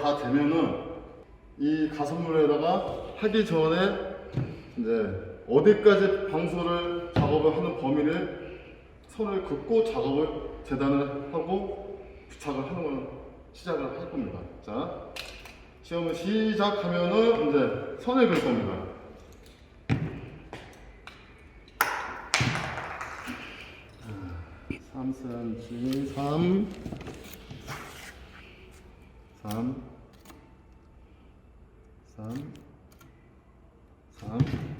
다 되면은 이 가선물에다가 하기 전에 이제 어디까지 방수를 작업을 하는 범위를 선을 긋고 작업을 재단을 하고 부착을 하는 걸 시작을 할 겁니다. 자, 시험을 시작하면은 이제 선을 긋 겁니다. 삼 cm, 삼, 삼, 3, 3,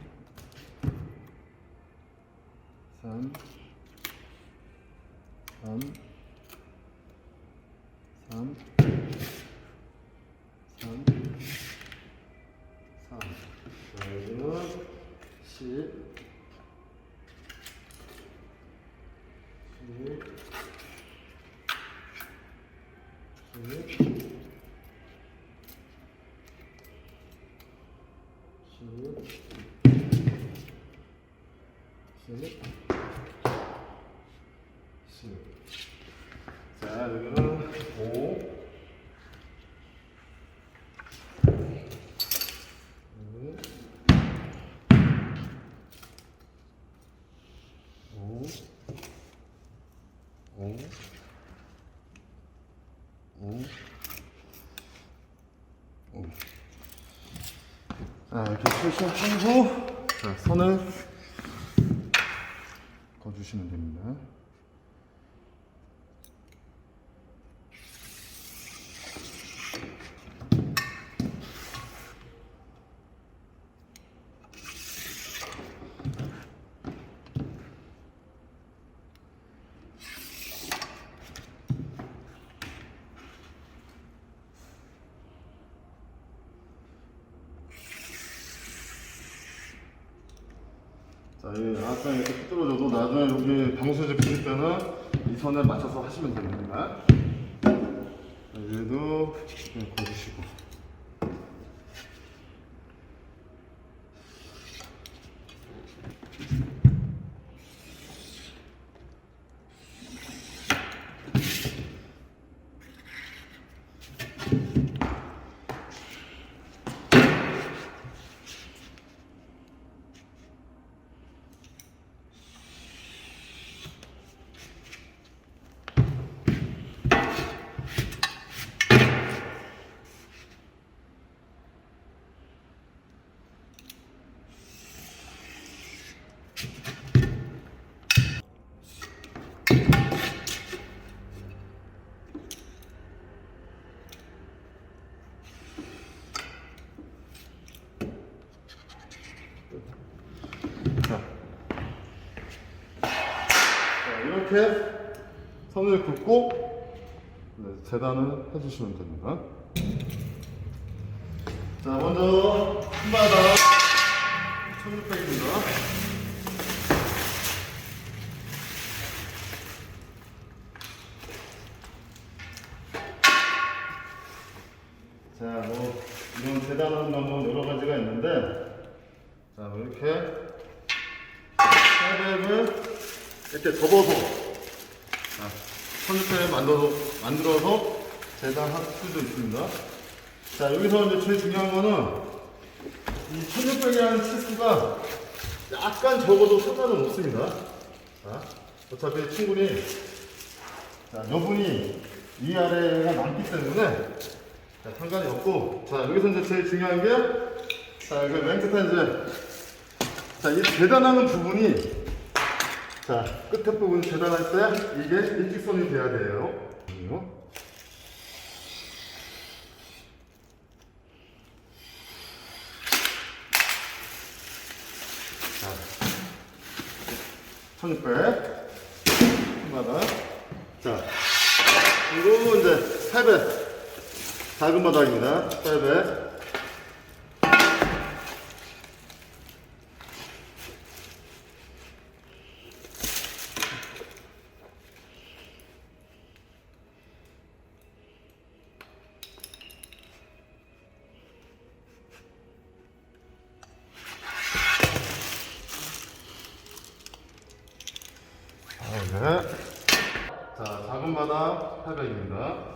오. 오. 오. 자, 이렇게 후, 자, 선을 거주시면 됩니다. 자, 이 약간 이렇게 삐뚤어져도 나중에 방수제 붙일 때는 이 선에 맞춰서 하시면 됩니다. 자, 얘도 그냥 거주시고. 자. 자, 이렇게 선을 긋고 네, 재단을 해주시면 됩니다. 자, 먼저 한바닥 1600입니다. 자, 뭐 이런 재단하는 방법 여러 가지가 있는데 자, 뭐 이렇게 사백을 이렇게 접어서 만들어서, 만들어서 재단할 수도 있습니다. 자, 여기서 이제 제일 중요한 거는 이 1600이라는 치수가 약간 적어도 상관은 없습니다. 자, 어차피 충분히 자, 여분이 위아래가 남기 때문에 자, 상관이 없고 자, 여기서 이제 제일 중요한 게 자, 여기 맨 끝에 이제 자, 이 재단하는 부분이 자, 끝에 부분 재단할 때 이게 일직선이 돼야 돼요. 자, 1600 한바닥 자, 그리고 이제 8배. 작은 바닥입니다. 8배 네. 자, 작은 바닥 800입니다.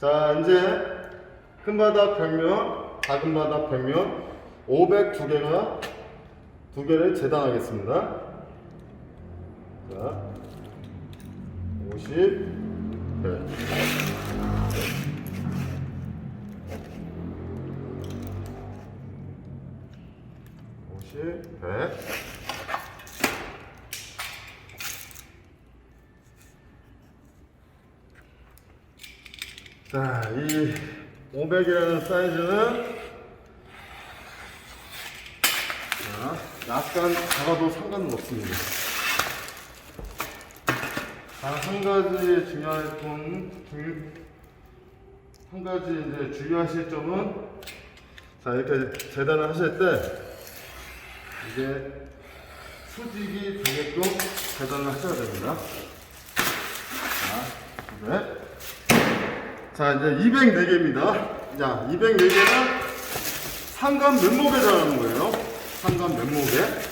자, 이제 큰 바닥 벽면, 작은 바닥 벽면 502개가 두 개를 재단하겠습니다. 자, 50, 100. 오십, 백. 자, 이 500이라는 사이즈는 자, 약간 작아도 상관은 없습니다. 단한 가지 중요할 분, 중- 한 가지 이제 주의하실 점은 자 이렇게 재단을 하실 때 이게 수직이 되게끔 재단을 하셔야 됩니다. 자, 네. 자 이제 204개입니다. 자 204개는 상간 맨목에 달하는 거예요. 상간 맨목에.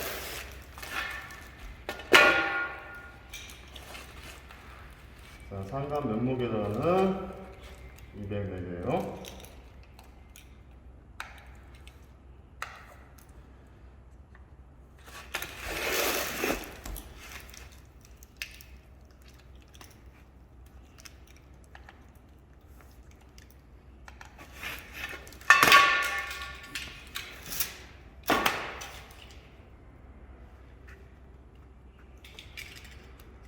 자 상간 맨목에 달하는 204개예요.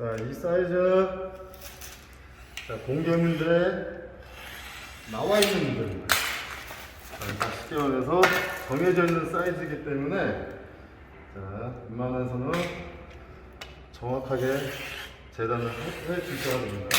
자, 이 사이즈는 자, 공개 문제 나와 있는 문제입니다. 자, 다 쉽게 말해서 정해져 있는 사이즈이기 때문에 자, 웬만해서는 정확하게 재단을 해, 해 주셔야 됩니다.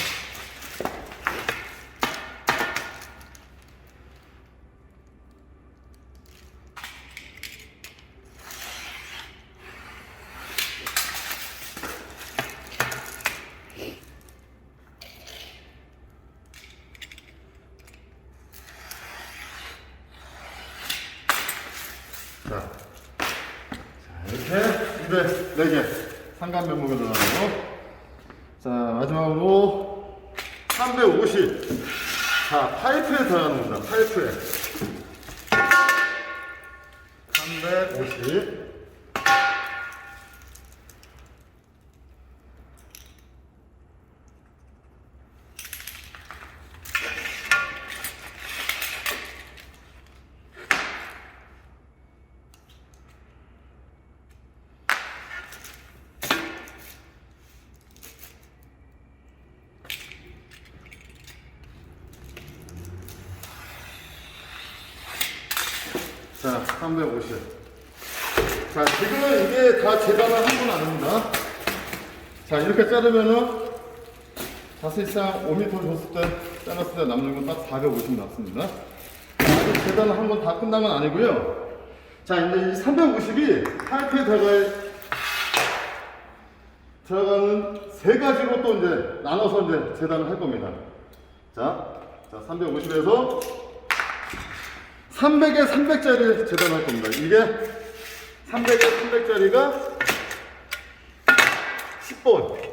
자, 자 이렇게 204개 상간 면목에 들어가고 자 마지막으로 350. 자 파이프에 들어가는 겁니다. 파이프에 350. 자, 350. 자, 지금은 이게 다 재단을 한 건 아닙니다. 자르면은 사실상 5m 줬을 때, 잘랐을 때 남는 건 딱 450 남습니다. 자, 아직 재단을 한건다 끝난 건 아니고요. 자, 이제 이 350이 파이프에 들어갈, 들어가는 세 가지로 또 이제 나눠서 이제 재단을 할 겁니다. 자, 자, 350에서 300에 300짜리 재단할 겁니다. 이게 300에 300짜리가 10번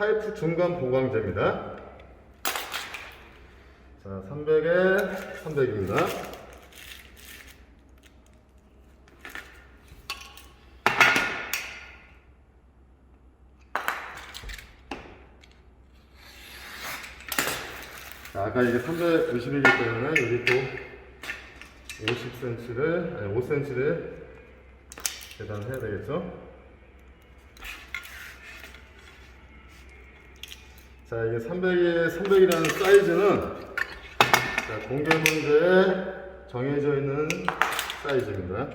파이프 중간 보강제입니다. 자, 300에 300입니다. 자, 아까 이게 350이기 때문에 여기 또 50cm를 아니 5cm를 계산해야 되겠죠? 자 이게 300에 300이라는 사이즈는 자, 공개 문제에 정해져 있는 사이즈입니다.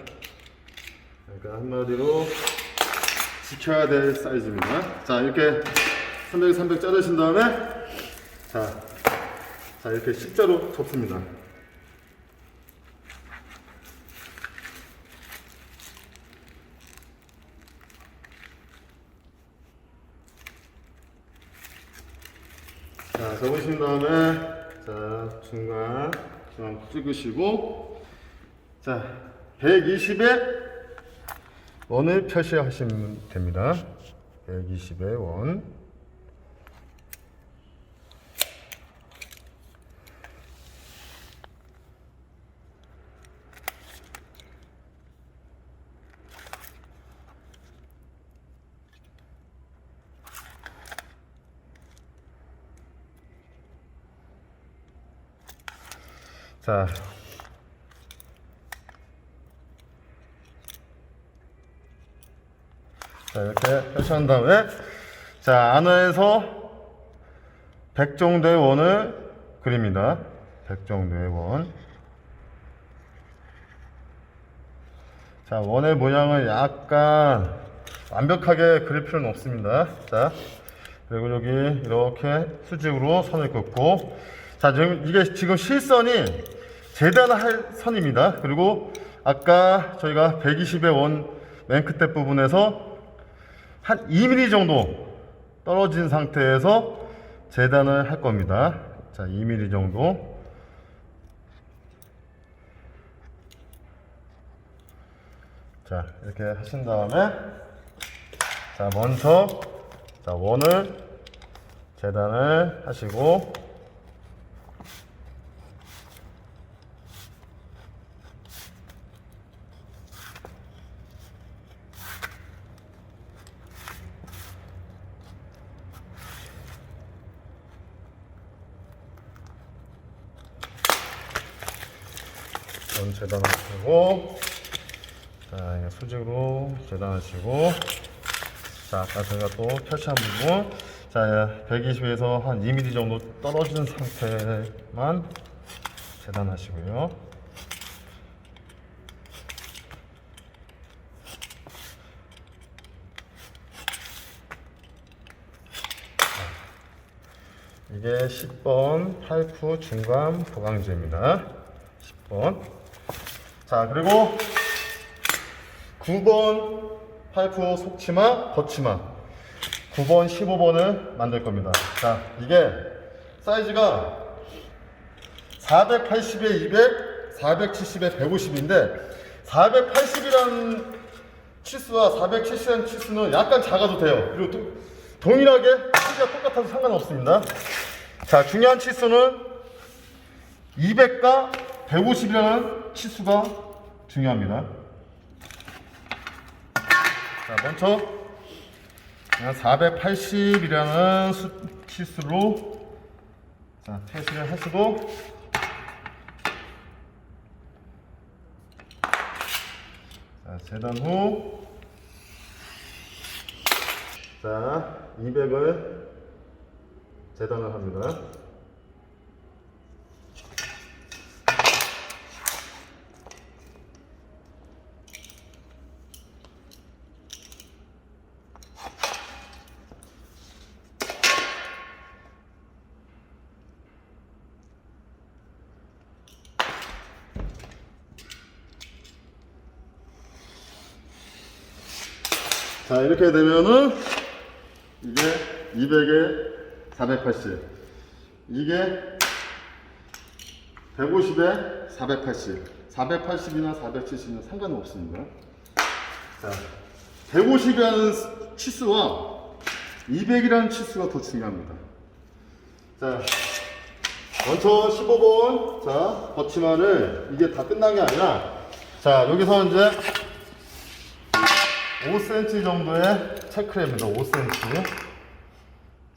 그러니까 한마디로 지켜야 될 사이즈입니다. 자 이렇게 300에 300 자르신 다음에 자, 자 이렇게 십자로 접습니다. 자, 접으신 다음에, 자, 중간, 중간 찍으시고, 자, 120에 원을 표시하시면 됩니다. 120의 원. 자, 자, 이렇게 표시한 다음에, 자, 안에서 100 정도의 원을 그립니다. 100 정도의 원. 자, 원의 모양을 약간 완벽하게 그릴 필요는 없습니다. 자, 그리고 여기 이렇게 수직으로 선을 긋고, 자, 지금 이게 지금 실선이 재단할 선입니다. 그리고 아까 저희가 120의 원맨 끝에 부분에서 한 2mm 정도 떨어진 상태에서 재단을 할 겁니다. 자, 2mm 정도. 자, 이렇게 하신 다음에 자, 먼저 자, 원을 재단을 하시고 원 재단하시고 자 이게 재단하시고. 자 아까 저희가 또 표시한 부분. 자 120에서 한 2mm 정도 떨어진 상태만 재단하시고요. 이게 10번 파이프 중간 보강제입니다. 10번. 자 그리고 9번 파이프 속치마 덧치마. 9번 15번을 만들 겁니다. 자 이게 사이즈가 480에 200 470에 150인데 480이라는 치수와 470이라는 치수는 약간 작아도 돼요. 그리고 또 동일하게 크기가 똑같아도 상관없습니다. 자 중요한 치수는 200과 150이라는 치수가 중요합니다. 자, 먼저 480이라는 수, 치수로 자, 표시를 하시고 자, 재단 후 자, 200을 재단을 합니다. 이렇게 되면은 이게 200에 480 이게 150에 480 480이나 470이나 상관은 없습니다. 자 150이라는 치수와 200이라는 치수가 더 중요합니다. 자 먼저 15번 자 버치마를 이게 다 끝난 게 아니라 자 여기서 이제 5cm 정도의 체크랩입니다. 5cm.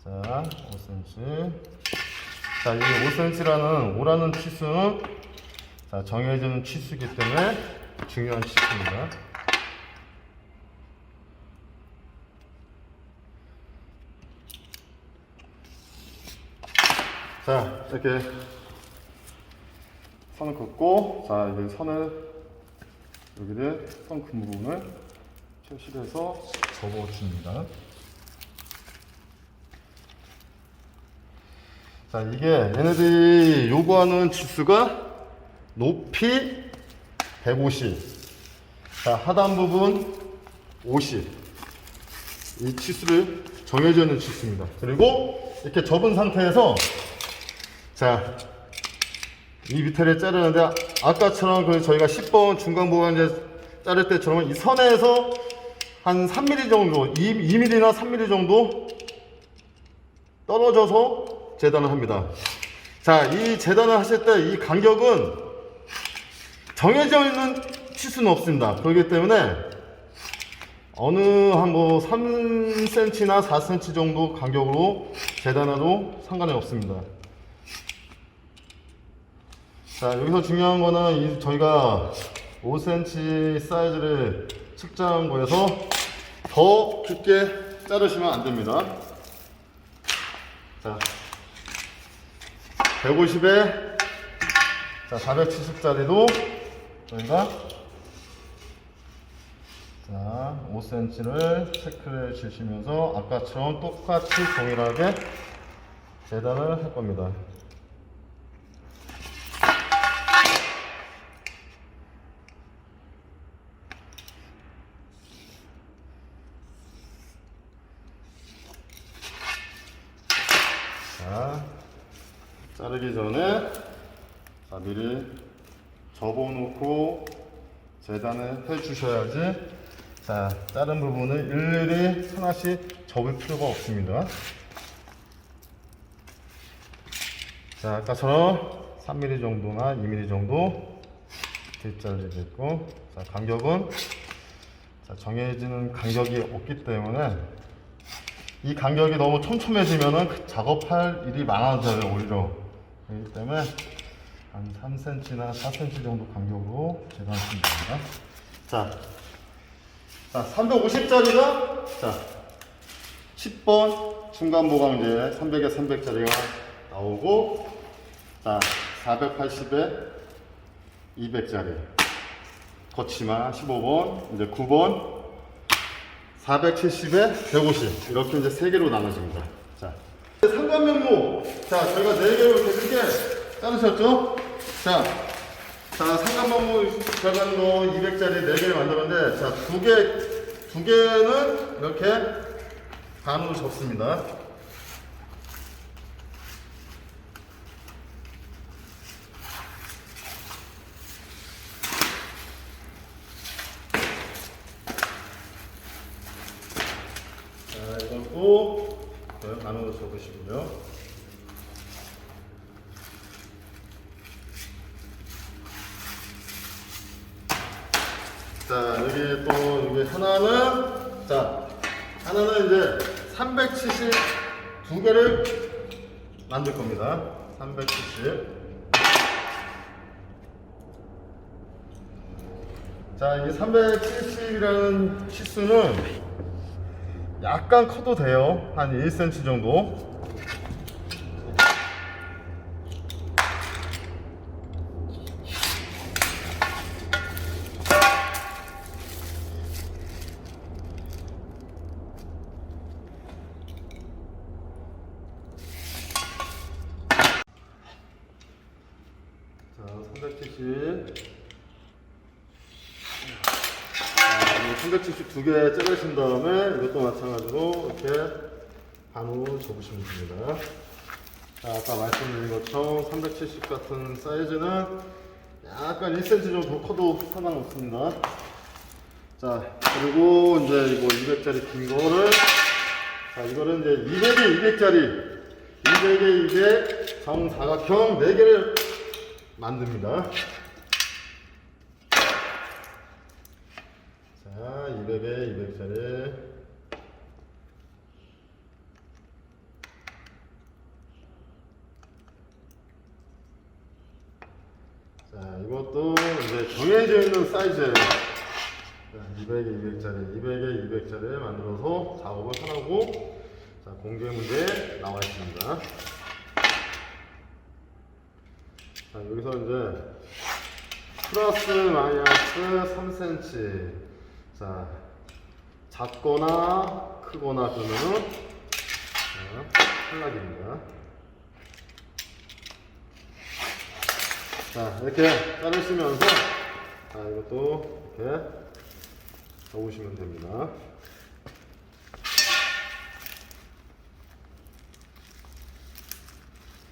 자, 5cm. 자, 이 5cm라는 오라는 치수는 자, 정해지는 치수이기 때문에 중요한 치수입니다. 자, 이렇게 선을 긋고, 자, 이제 선을, 여기를 선큰 부분을 표시를 해서 접어줍니다. 자, 이게 얘네들이 요구하는 치수가 높이 150, 자, 하단 부분 50. 이 치수를 정해져 있는 치수입니다. 그리고 이렇게 접은 상태에서 자, 이 밑에를 자르는데 아까처럼 그 저희가 10번 중간 보관제 자를 때처럼 이 선에서 한 3mm 정도, 2, 2mm나 3mm 정도 떨어져서 재단을 합니다. 자, 이 재단을 하실 때 이 간격은 정해져 있는 치수는 없습니다. 그렇기 때문에 어느 한 뭐 3cm나 4cm 정도 간격으로 재단해도 상관이 없습니다. 자, 여기서 중요한 거는 이 저희가 5cm 사이즈를 측정한 거에서 더 깊게 자르시면 안 됩니다. 자, 150에 자, 470짜리도 저희가 자, 5cm를 체크를 주시면서 아까처럼 똑같이 동일하게 재단을 할 겁니다. 자, 자르기 전에 자, 미리 접어놓고 재단을 해주셔야지. 자, 자른 부분을 일일이 하나씩 접을 필요가 없습니다. 자, 아까처럼 3mm 정도나 2mm 정도 뒷자르게 됐고 자, 간격은 자, 정해지는 간격이 없기 때문에 이 간격이 너무 촘촘해지면은 그 작업할 일이 많아져요 오히려. 그렇기 때문에 한 3cm나 4cm 정도 간격으로 재단하시면 됩니다 자, 자 350짜리가 자 10번 중간 보강제 300에 300짜리가 나오고 자 480에 200짜리. 거치마 15번 이제 9번 470에 150 이렇게 이제 세 개로 나눠집니다. 자, 상관 면모 자 저희가 네 개로 이렇게 크게 자르셨죠? 자, 자 들어가는 거 200짜리 네 개를 만들었는데 자 두 개, 두 개는 이렇게 반으로 접습니다. 자, 이것도 저희 반으로 접으시고요. 자, 여기 또 여기 하나는 자, 하나는 이제 370 두 개를 만들 겁니다. 370. 자, 이 370이라는 치수는 약간 커도 돼요. 한 1cm 정도. 372개 찍으신 다음에 이것도 마찬가지로 이렇게 반으로 접으시면 됩니다. 자, 아까 말씀드린 것처럼 370 같은 사이즈는 약간 1cm 정도 커도 상관없습니다. 자, 그리고 이제 이거 200짜리 긴 거를 자, 이거는 이제 200에 200짜리 200에 200 정사각형 4개를 만듭니다. 이것도 이제 정해져 있는 사이즈예요. 자, 200에 200짜리, 200에 200짜리 만들어서 작업을 하라고 자, 공개 문제에 나와 있습니다. 자, 여기서 이제 플러스 마이너스 3cm. 자, 작거나 크거나 그러면은 자, 탈락입니다. 자, 이렇게 자르시면서 자, 이것도 이렇게 접으시면 됩니다.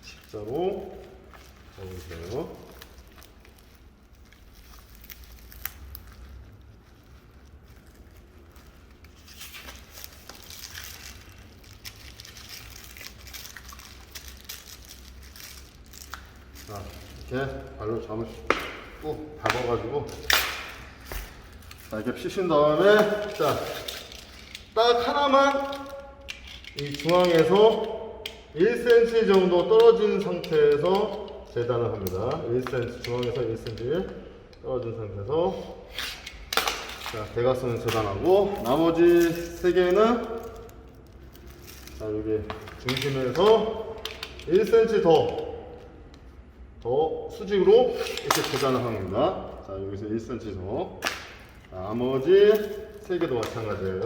십자로 접으세요. 자, 이렇게 발로 잡으시고 잡아가지고 자, 이렇게 피신 다음에 자, 딱 하나만 이 중앙에서 1cm 정도 떨어진 상태에서 재단을 합니다. 1cm 중앙에서 1cm 떨어진 상태에서 자, 대각선을 재단하고 나머지 세 개는 자, 여기 중심에서 1cm 더 더 수직으로 이렇게 재단을 하는 겁니다. 자, 여기서 1cm 더. 자, 나머지 세 개도 마찬가지예요.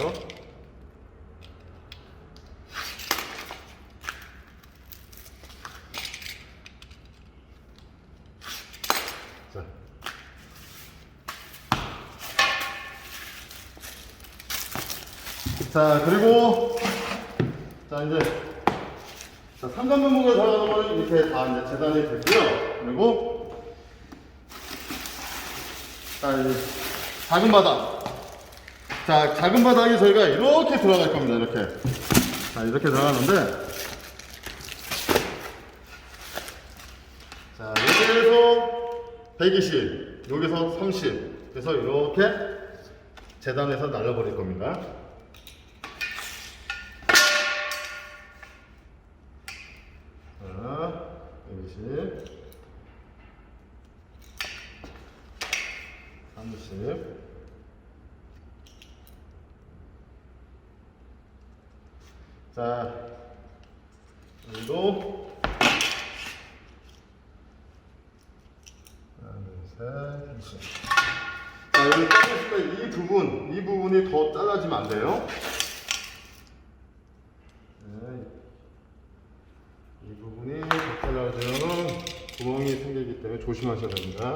자. 자, 그리고 자, 이제 자, 삼단면목에 들어가는 거는 이렇게 다 이제 재단이 됐고요. 그리고 자, 이 작은 바닥. 자, 작은 바닥이 저희가 이렇게 들어갈 겁니다. 이렇게. 자, 이렇게 들어가는데 자, 여기에서 120, 여기서 30. 그래서 이렇게 재단해서 날려버릴 겁니다. 자, 120, 30. 자, 여기도 하나, 둘, 셋, 20. 자, 여기 잘랐을 때 이 부분, 이 부분이 더 잘라지면 안 돼요. 네, 이 부분이 더 잘라지면 구멍이 생기기 때문에 조심하셔야 됩니다.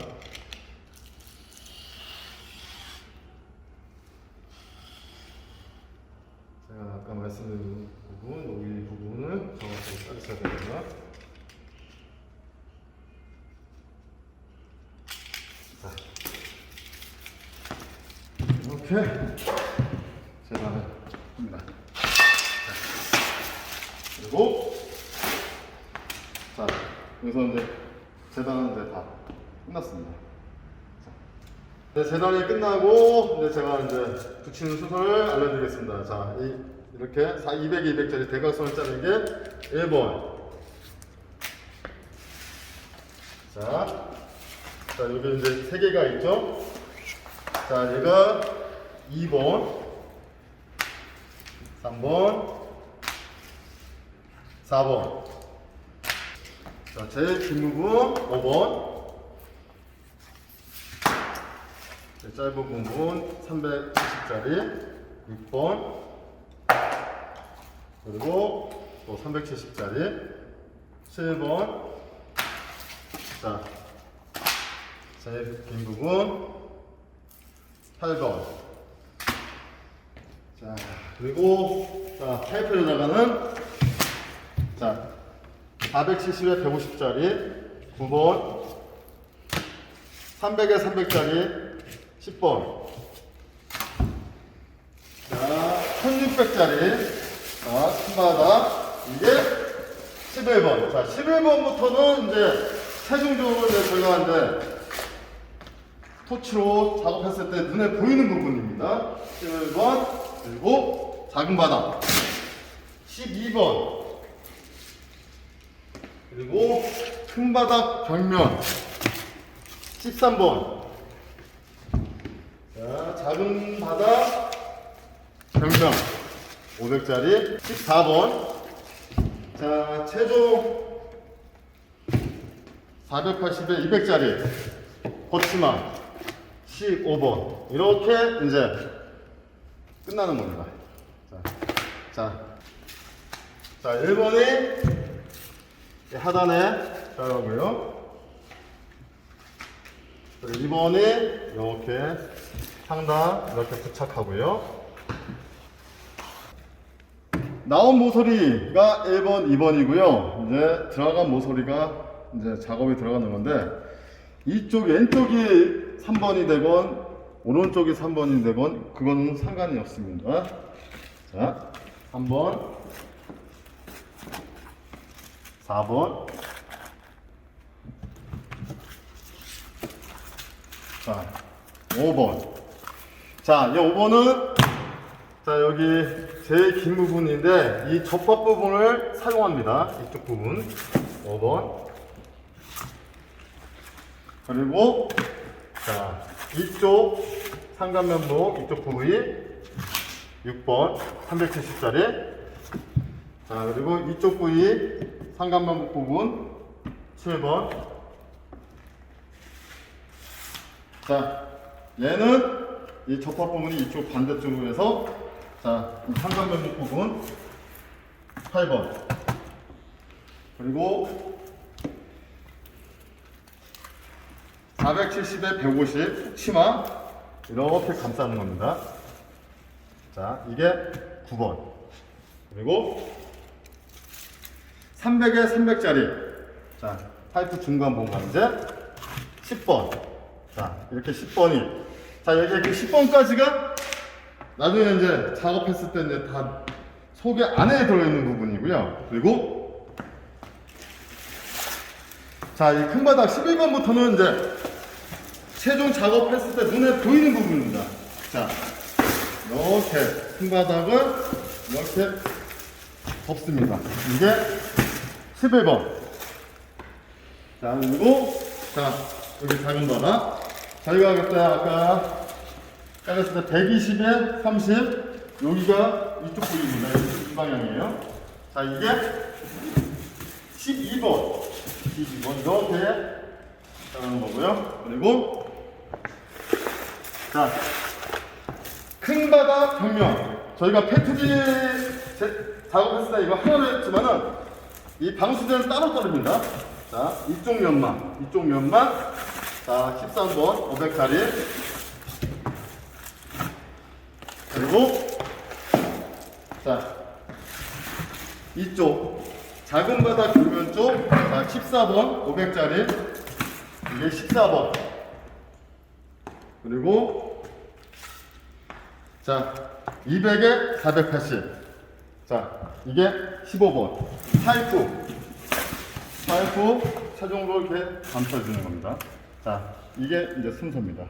제가 아까 말씀드린 부분, 여기 부분을 정확하게 자르셔야 됩니다. 자, 이렇게 재단을 합니다. 자, 그리고 자, 여기서 이제 재단하는데 다 끝났습니다. 자, 네, 재단이 끝나고 이제 제가 이제 붙이는 수술을 알려드리겠습니다. 자, 이, 이렇게 4, 200, 200짜리 대각선을 자른 게 1번. 자, 자, 여기 이제 세 개가 있죠? 자, 얘가 2번, 3번, 4번. 자, 제일 긴 부분 5번. 제일 짧은 부분 370짜리 6번. 그리고 또 370짜리 7번. 자, 제일 긴 부분 8번. 자, 그리고 자, 파이프에 나가는 자, 470에 150짜리 9번 300에 300짜리 10번. 자 1600짜리. 자 큰바닥. 이게 11번. 자 11번부터는 이제 최종적으로 이제 저희가 이제 토치로 작업했을 때 눈에 보이는 부분입니다. 11번 그리고 작은 바닥. 12번. 그리고 큰 바닥 벽면. 13번 자 작은 바닥 벽면 500짜리 14번. 자 최종 480에 200짜리. 거치마 15번. 이렇게 이제 끝나는 겁니다. 자, 자, 자 1번이 이 하단에. 그리고 2번이 이렇게 상단 이렇게 부착하고요. 나온 모서리가 1번, 2번이고요. 이제 들어간 모서리가 이제 작업에 들어가는 건데 이쪽 왼쪽이 3번이 되건 오른쪽이 3번이 되건 그거는 상관이 없습니다. 자, 3번, 4번, 자, 5번. 자, 이 5번은 자, 여기 제일 긴 부분인데 이 접합 부분을 사용합니다. 이쪽 부분. 5번. 그리고 자, 이쪽 상간면부 이쪽 부위 6번 370짜리. 자, 그리고 이쪽 부위 상간면부 부분 7번. 자, 얘는 이 접합 부분이 이쪽 반대쪽으로 해서 자, 이 상간면부 부분 8번. 그리고 470에 150 치마 이렇게 감싸는 겁니다. 자, 이게 9번. 그리고 300에 300짜리. 자, 파이프 중간 공간제 10번. 자, 이렇게 10번이. 자, 여기 이렇게 10번까지가 나중에 이제 작업했을 때 이제 다 속에 안에 들어있는 부분이고요. 그리고 자, 이 큰 바닥 11번부터는 이제 최종 작업했을 때 눈에 보이는 부분입니다. 자, 이렇게 큰 바닥을 이렇게 덮습니다. 이게 11번. 자, 그리고 자, 여기 작은 바닥. 저희가 그때 아까 깔았을 때 120에 30 여기가 이쪽 부위입니다. 이, 이 방향이에요. 자, 이게 12번. 12번 이렇게 하는 거고요. 그리고 자, 큰 바닥 벽면. 저희가 페트지 제- 작업했을 때 이거 하나로 했지만은 이 방수제는 따로 따릅니다. 자, 이쪽 면만, 이쪽 면만. 자, 13번 500짜리. 그리고 자, 이쪽 작은 바닥 벽면 쪽, 자, 14번 500짜리. 이게 14번. 그리고 자, 200에 480. 자, 이게 15번. 파이프. 파이프 최종으로 이렇게 감싸주는 겁니다. 자, 이게 이제 순서입니다.